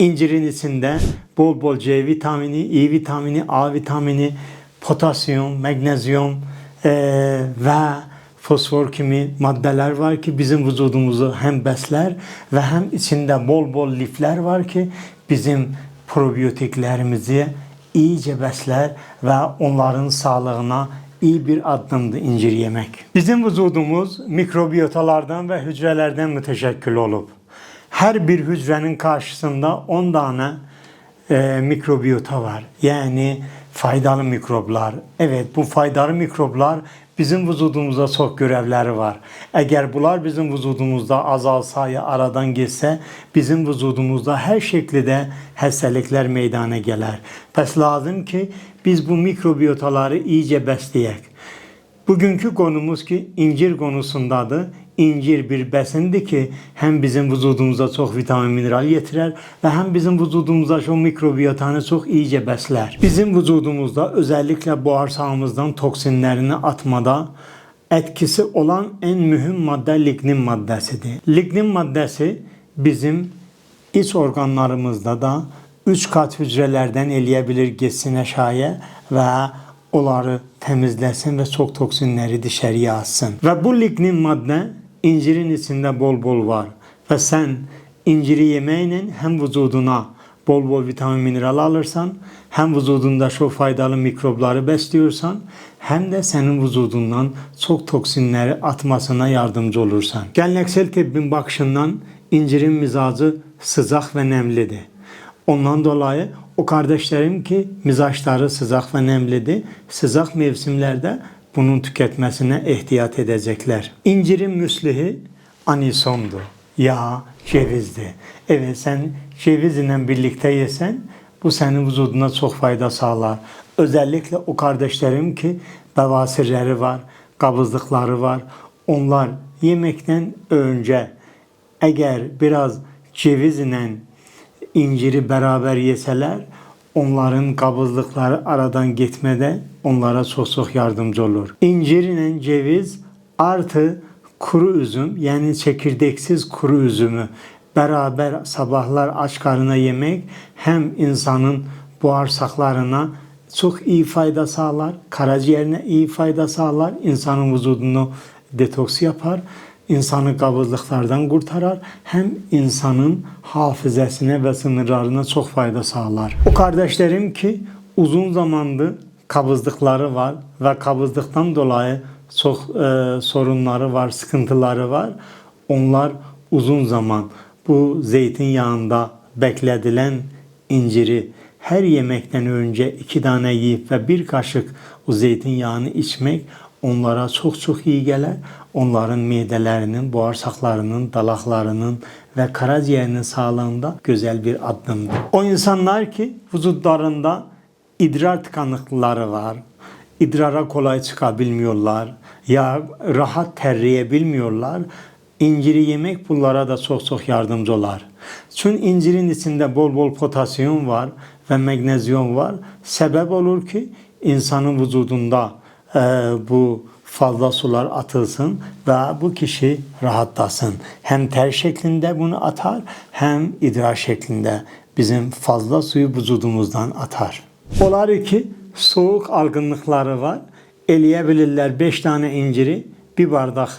İncirin içinde bol bol C vitamini, E vitamini, A vitamini, potasyum, magnezyum eee, ve fosfor kimi maddeler var ki bizim vücudumuzu hem besler ve hem içinde bol bol lifler var ki bizim probiyotiklerimizi iyice besler ve onların sağlığına iyi bir adımdı incir yemek. Bizim vücudumuz mikrobiyotalardan ve hücrelerden müteşekkil olup her bir hücrenin karşısında 10 tane e, mikrobiyota var. Yani faydalı mikroplar. Evet bu faydalı mikroplar bizim vücudumuzda çok görevleri var. Eğer bunlar bizim vücudumuzda azalsa ya aradan geçse bizim vücudumuzda her şekilde hastalıklar meydana gelir. Pes lazım ki biz bu mikrobiyotaları iyice besleyek. Bugünkü konumuz ki incir konusundadır. İncir bir besindir ki hem bizim vücudumuza çok vitamin mineral getirir ve hem bizim vücudumuza şu mikrobiyotanı çok iyice besler. Bizim vücudumuzda özellikle bağırsağımızdan toksinlerini atmada etkisi olan en mühim madde lignin maddesidir. Lignin maddesi bizim iç organlarımızda da üç kat hücrelerden eleyebilir geçsin aşağıya ve onları temizlesin ve çok toksinleri dışarıya atsın. Ve bu lignin madde incirin içinde bol bol var. Ve sen inciri yemeğiyle hem vücuduna bol bol vitamin mineral alırsan hem vücudunda şu faydalı mikropları besliyorsan hem de senin vücudundan çok toksinleri atmasına yardımcı olursan. Geleneksel tıbbın bakışından incirin mizacı sıcak ve nemlidir. Ondan dolayı o kardeşlerim ki mizaçları sıcak ve nemlidir. Sıcak mevsimlerde bunun tüketmesine ihtiyat edecekler. İncirin müslihi anisondu. Ya cevizdi. Evet sen cevizle birlikte yesen bu senin vücuduna çok fayda sağlar. Özellikle o kardeşlerim ki bevasirleri var, kabızlıkları var. Onlar yemekten önce eğer biraz cevizle inciri beraber yeseler onların kabızlıkları aradan gitmede onlara çok yardımcı olur. İncir ile ceviz artı kuru üzüm yani çekirdeksiz kuru üzümü beraber sabahlar aç karnına yemek hem insanın bağırsaklarına çok iyi fayda sağlar, karaciğerine iyi fayda sağlar, insanın vücudunu detoks yapar, insanı kabızlıklardan kurtarar, hem insanın hafızasına ve sınırlarına çok fayda sağlar. O kardeşlerim ki uzun zamandır kabızlıkları var ve kabızlıktan dolayı çok e, sorunları var, sıkıntıları var. Onlar uzun zaman bu zeytinyağında bekledilen inciri her yemekten önce iki tane yiyip ve bir kaşık o zeytinyağını içmek onlara çok iyi gelir. Onların midelerinin, bağırsaklarının, dalaklarının ve karaciğerinin sağlığında güzel bir adımdır. O insanlar ki vücutlarında idrar tıkanıklıkları var, idrara kolay çıkabilmiyorlar ya rahat terleyebilmiyorlar. İnciri yemek bunlara da çok çok yardımcı olar. Çünkü incirin içinde bol bol potasyum var ve magnezyum var. Sebep olur ki insanın vücudunda bu fazla sular atılsın ve bu kişi rahatlasın. Hem ter şeklinde bunu atar hem idrar şeklinde bizim fazla suyu vücudumuzdan atar. Olar ki soğuk algınlıkları var. Eleyebilirler 5 tane inciri bir bardak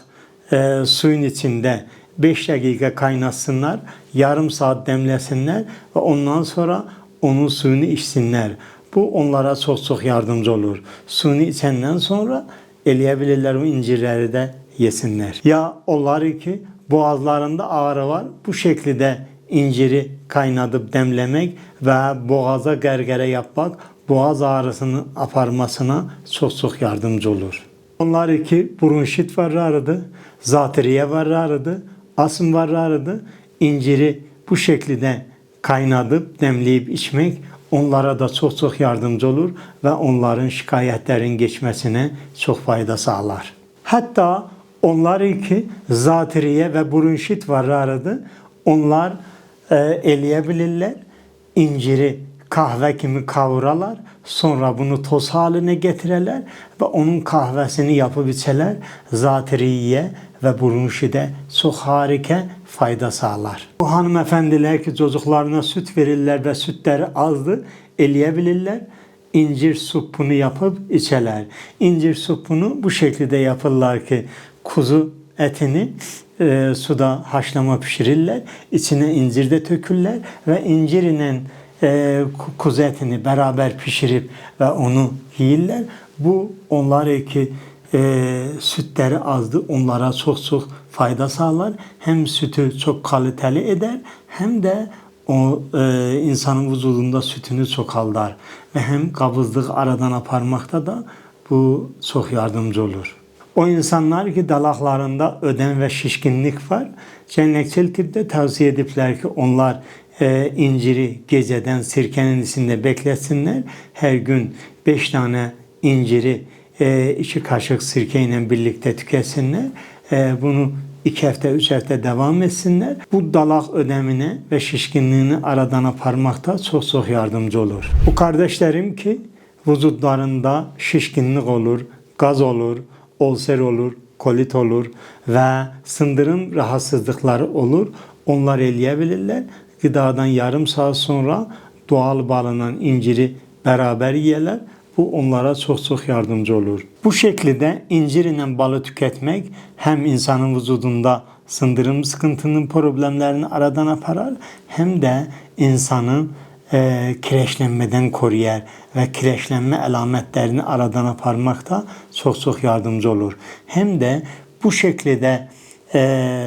e, suyun içinde 5 dakika kaynatsınlar, yarım saat demlesinler ve ondan sonra onun suyunu içsinler. Bu onlara çok yardımcı olur. Suyunu içenden sonra eleyebilirler bu incirleri de yesinler. Ya onlar ki boğazlarında ağrı var bu şekilde inciri kaynatıp demlemek ve boğaza gergere yapmak boğaz ağrısının aparmasına çok yardımcı olur. Onlar iki bronşit varlardı, zatiriye varlardı, asım varlardı. İnciri bu şekilde kaynatıp demleyip içmek onlara da çok çok yardımcı olur ve onların şikayetlerin geçmesine çok fayda sağlar. Hatta onlar iki zatiriye ve bronşit varlardı. Onlar e, eleyebilirler. İnciri kahve kimi kavuralar. Sonra bunu toz haline getirirler ve onun kahvesini yapıp içerler. Zatiriye ve bronşide çok harika fayda sağlar. Bu hanımefendiler ki çocuklarına süt verirler ve sütleri azdı eleyebilirler. İncir supunu yapıp içerler. İncir supunu bu şekilde yapırlar ki kuzu etini e, suda haşlama pişirirler. İçine incir de tökürler ve incir ile e, ku- kuzu etini beraber pişirip ve onu yiyirler. Bu onlar ki e, sütleri azdı onlara çok çok fayda sağlar. Hem sütü çok kaliteli eder hem de o e, insanın vücudunda sütünü çoğaltar ve hem kabızlık aradan aparmakta da bu çok yardımcı olur. O insanlar ki dalaklarında ödem ve şişkinlik var. Cennetçil tıpta tavsiye edipler ki onlar e, inciri geceden sirkenin içinde bekletsinler. Her gün 5 tane inciri e, iki kaşık sirkeyle birlikte tüketsinler. E, bunu iki hafta, üç hafta devam etsinler. Bu dalak ödemine ve şişkinliğini aradan aparmakta çok çok yardımcı olur. Bu kardeşlerim ki vücutlarında şişkinlik olur, gaz olur, ulser olur, kolit olur ve sındırım rahatsızlıkları olur. Onlar eleyebilirler. Gıdadan yarım saat sonra doğal bağlanan inciri beraber yiyeler. Bu onlara çok yardımcı olur. Bu şekilde incir ile balı tüketmek hem insanın vücudunda sındırım sıkıntının problemlerini aradan aparar hem de insanın e, kireçlenmeden koruyar ve kireçlenme alametlerini aradan aparmakta çok çok yardımcı olur. Hem de bu şekilde e,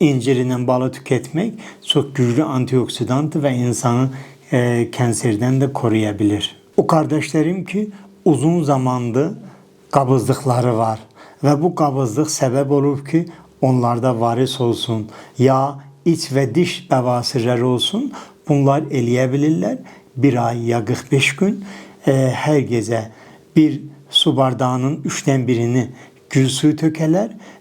incirinden balı tüketmek çok güçlü antioksidant ve insanı e, kanserden de koruyabilir. O kardeşlerim ki uzun zamandır kabızlıkları var ve bu kabızlık sebep olur ki onlarda varis olsun ya iç ve diş bevasirleri olsun bunlar eleyebilirler. Bir ay ya 45 gün e, her gece bir su bardağının üçten birini gül suyu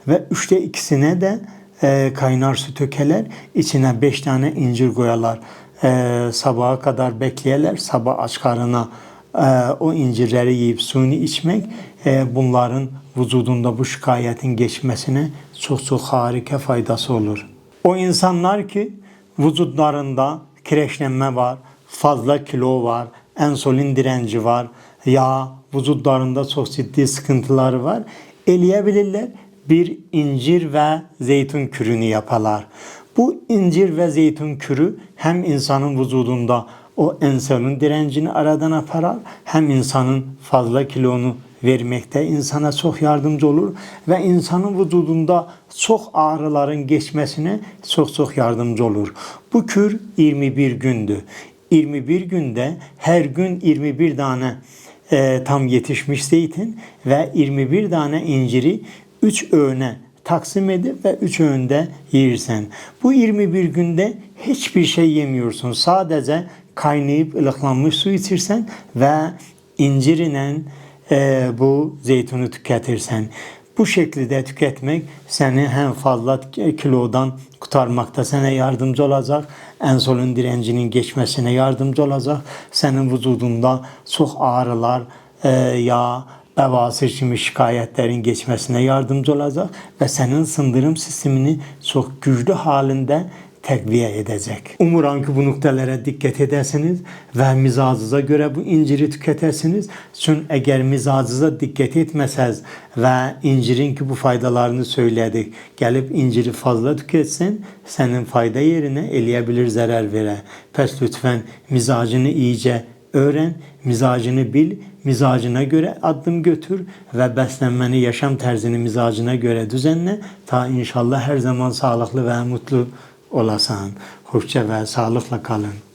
ve üçte ikisine de e, kaynar su tökeler. İçine beş tane incir koyarlar. E, sabaha kadar bekleyeler. Sabah aç karnına e, o incirleri yiyip suyunu içmek e, bunların vücudunda bu şikayetin geçmesine çok çok harika faydası olur. O insanlar ki vücutlarında kireçlenme var, fazla kilo var, insülin direnci var, yağ vücutlarında çok ciddi sıkıntıları var. Eleyebilirler. Bir incir ve zeytin kürünü yaparlar. Bu incir ve zeytin kürü hem insanın vücudunda o insülin direncini aradan aparar hem insanın fazla kilonu vermekte insana çok yardımcı olur ve insanın vücudunda çok ağrıların geçmesine çok çok yardımcı olur. Bu kür 21 gündü. 21 günde her gün 21 tane e, tam yetişmiş zeytin ve 21 tane inciri 3 öğüne taksim edip ve 3 öğünde yiyirsen. Bu 21 günde hiçbir şey yemiyorsun. Sadece kaynayıp ılıklanmış su içirsen ve incirle e, bu zeytini tüketirsen. Bu şekilde tüketmek seni hem fazla kilodan kurtarmakta sana yardımcı olacak. Insülin direncinin geçmesine yardımcı olacak. Senin vücudunda çok ağrılar, e, yağ, bevasir gibi şikayetlerin geçmesine yardımcı olacak ve senin sındırım sistemini çok güçlü halinde tekviye edecek. Umuram ki bu noktalara dikkat edersiniz ve mizacınıza göre bu inciri tüketesiniz. Çünkü eğer mizacınıza dikkat etmeseniz ve incirin ki bu faydalarını söyledik, gelip inciri fazla tüketsen senin fayda yerine eleyebilir zarar vere. Pes lütfen mizacını iyice öğren, mizacını bil, mizacına göre adım götür ve beslenmeni, yaşam terzini mizacına göre düzenle. Ta inşallah her zaman sağlıklı ve mutlu olasan. Hoşça ve sağlıkla kalın.